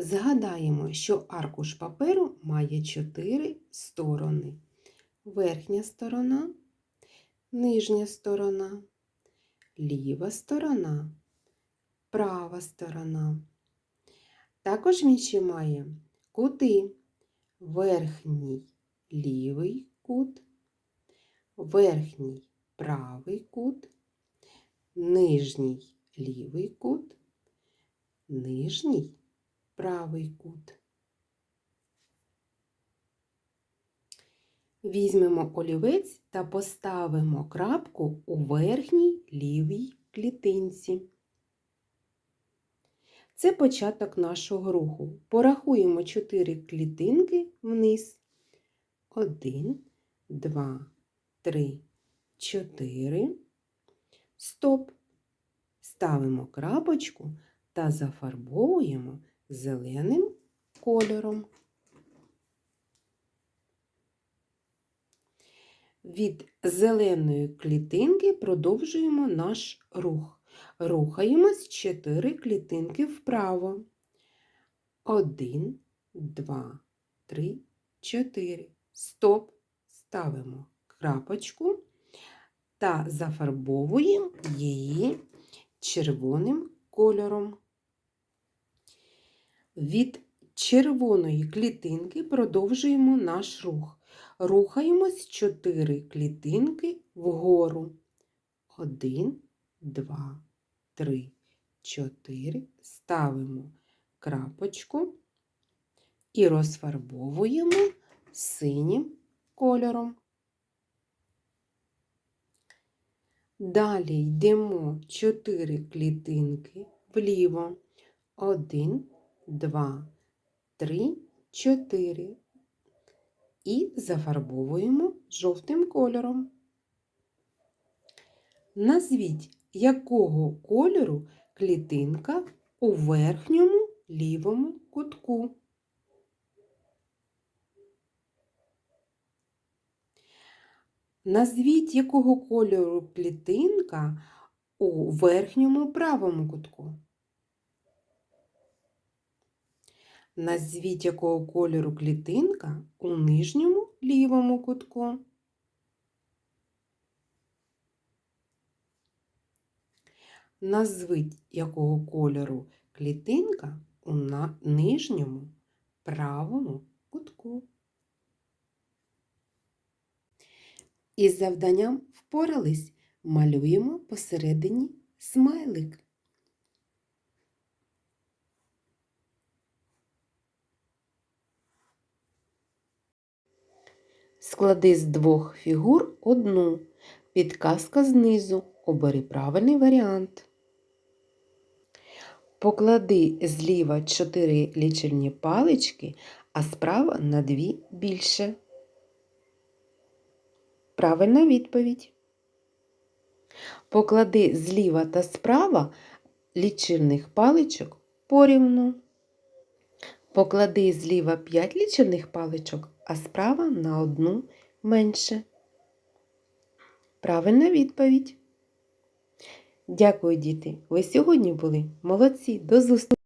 Згадаємо, що аркуш паперу має чотири сторони. Верхня сторона, нижня сторона, ліва сторона, права сторона. Також він ще має кути. Верхній лівий кут, верхній правий кут, нижній лівий кут, нижній правий кут. Візьмемо олівець та поставимо крапку у верхній лівій клітинці. Це початок нашого руху. Порахуємо 4 клітинки вниз. 1, 2, 3, 4. Стоп. Ставимо крапочку та зафарбовуємо зеленим кольором. Від зеленої клітинки продовжуємо наш рух. Рухаємось 4 клітинки вправо. 1, 2, 3, 4. Стоп. Ставимо крапочку та зафарбовуємо її червоним кольором. Від червоної клітинки продовжуємо наш рух. Рухаємось 4 клітинки вгору. 1, 2, 3, 4. Ставимо крапочку і розфарбовуємо синім кольором. Далі йдемо 4 клітинки вліво. 1, 2, 3, 4. І зафарбовуємо жовтим кольором. Назвіть, якого кольору клітинка у верхньому лівому кутку. Назвіть, якого кольору клітинка у верхньому правому кутку. Назвіть, якого кольору клітинка у нижньому лівому кутку. Назвіть, якого кольору клітинка у нижньому правому кутку. Із завданням впорались. Малюємо посередині смайлик. Склади з двох фігур одну. Підказка знизу. Обери правильний варіант. Поклади зліва 4 лічильні палички, а справа на 2 більше. Правильна відповідь. Поклади зліва та справа лічильних паличок порівну. Поклади зліва 5 лічильних паличок, а справа на одну менше. Правильна відповідь. Дякую, діти. Ви сьогодні були молодці. До зустрічі!